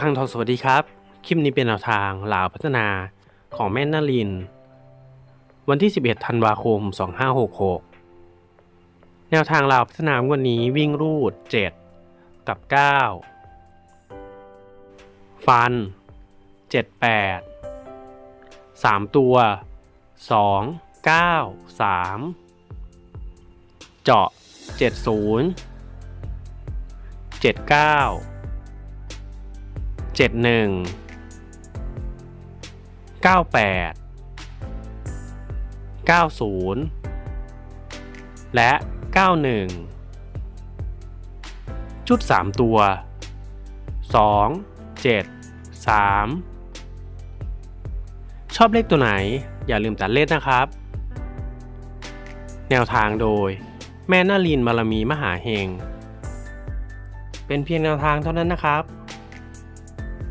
ระคังทองสวัสดีครับ คลิปนี้เป็นแนวทางลาวพัฒนาของแม่นาริน วันที่ 11 ธันวาคม 2566 แนวทางลาวพัฒนางวันนี้วิ่งรูด 7 กับ 9 ฟัน 78 3 ตัว 2 9 3 เจาะ 70 79 เจ็ดหนึ่งเก้าแปดเก้าศูนย์และเก้าหนึ่งชุดสามตัวสองเจ็ดสามชอบเลขตัวไหนอย่าลืมตัดเลขนะครับ แนวทางโดยแม่นาลินบารมีมหาเฮงเป็นเพียงแนวทางเท่านั้นนะครับ